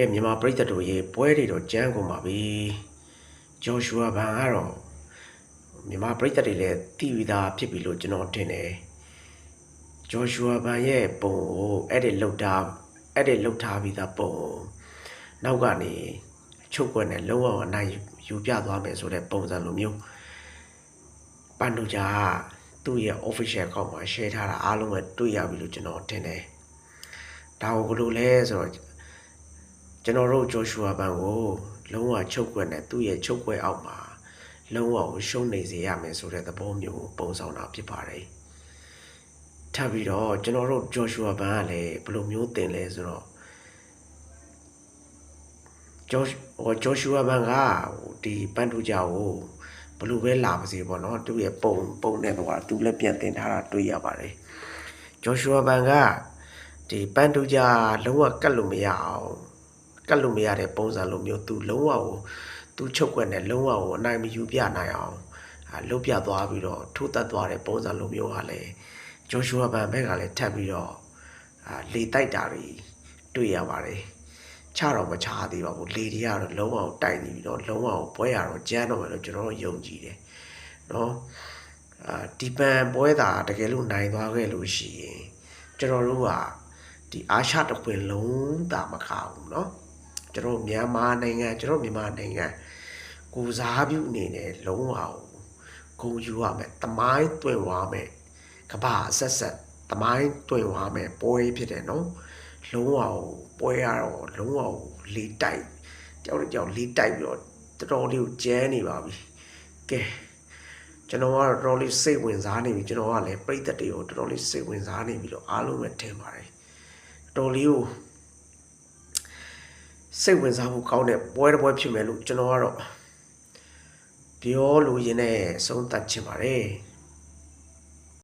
ကဲမြန်မာပြည်သက်တို့ရေပွဲတွေတော့ကြမ်းကုန်ပါပြီဂျော်ရှူအာဘန်ကတော့မြန်မာပြည်သက်တွေလည်းတည်ပြီးသားဖြစ်ပြီလို့ကျွန်တော်ထင်တယ်ဂျော်ရှူအာဘန်ရဲ့ပုံကိုအဲ့ဒီလောက်ထားအဲ့ဒီလောက်ထားပြီးသားပုံကိုနောက်ကနေအချုပ်ကွက်နဲ့လုံးဝအနိုင်ယူပြသွားမယ်ဆိုတဲ့ပုံစံလိုမျိုးပန်ဒူဂျာကသူ့ရဲ့ official account မှာ share ထားတာအားလုံးပဲတွေ့ရပြီလို့ကျွန်တော်ထင်တယ်ဒါကိုဘယ်လိုလဲဆိုတော့ ကျွန်တော်တို့ဂျော်ရှူအာဘန်ကိုလုံးဝချုပ်ကွက်နဲ့သူ့ရဲ့ချုပ်ကွက်အောက်မှာလုံးဝကိုရှုံးနေစေရမယ်ဆိုတဲ့သဘောမျိုးကိုပုံဆောင်တာဖြစ်ပါတယ်။ထပ်ပြီးတော့ကျွန်တော်တို့ဂျော်ရှူအာဘန်ကလည်းဘယ်လိုမျိုးတင်လဲဆိုတော့ဂျော်ဟိုဂျော်ရှူအာဘန်ကဟိုဒီပန်တူဂျာကိုဘယ်လိုပဲလာပါစေပေါ့နော်သူ့ရဲ့ပုံပုံနဲ့တော့သူလည်းပြန်တင်ထားတာတွေ့ရပါတယ်။ဂျော်ရှူအာဘန်ကဒီပန်တူဂျာလုံးဝကတ်လို့မရအောင် ကတ်လို့မရတဲ့ပုံစံလိုမျိုးသူလုံးဝကိုသူချုပ်ွက်နဲ့လုံးဝကိုအနိုင်မယူပြနိုင်အောင်အာလုတ်ပြသွားပြီးတော့ထိုးတက်သွားတဲ့ပုံစံလိုမျိုးဟာလည်းဂျိုရှူအာဘန်ဘက်ကလည်းထပ်ပြီးတော့အာလေတိုက်တာတွေတွေ့ရပါတယ်ချတော့မချသေးပါဘူးလေတွေကတော့လုံးဝကိုတိုက်နေပြီးတော့လုံးဝကိုပွဲရတော့ကြမ်းတော့မယ်လို့ကျွန်တော်တို့ယုံကြည်တယ်နော်အာဒီပန်ပွဲတာတကယ်လို့နိုင်သွားခဲ့လို့ရှိရင်ကျွန်တော်တို့ကဒီအာရှတစ်ခွင်လုံးတာမခဘူးเนาะ ကျွန်တော်မြန်မာနိုင်ငံကျွန်တော်မြန်မာနိုင်ငံကိုစားပြုအနေနဲ့လုံးဝဂုံယူရမယ်တမိုင်းတွင်ဝါမယ်ကဘာဆက်ဆက်တမိုင်းတွင်ဝါမယ်ပွဲဖြစ်တယ်နော်လုံးဝပွဲရတော့လုံးဝလေတိုက်တယောက်တစ်ယောက်လေတိုက်ပြီးတော့တော်တော်လေးကိုကျန်းနေပါပြီကဲကျွန်တော်ကတော့တော်တော်လေးစိတ်ဝင်စားနေပြီကျွန်တော်ကလည်းပြိသက်တွေကိုတော်တော်လေးစိတ်ဝင်စားနေပြီလို့အားလုံးပဲထင်ပါတယ်တော်လေးကို စိတ်ဝင်စားဖို့ကောင်းတဲ့ပွဲတစ်ပွဲဖြစ်မယ်လို့ကျွန်တော်ကတော့ပြောလို့ရင်းနဲ့ဆုံးသက်ချင်ပါတယ်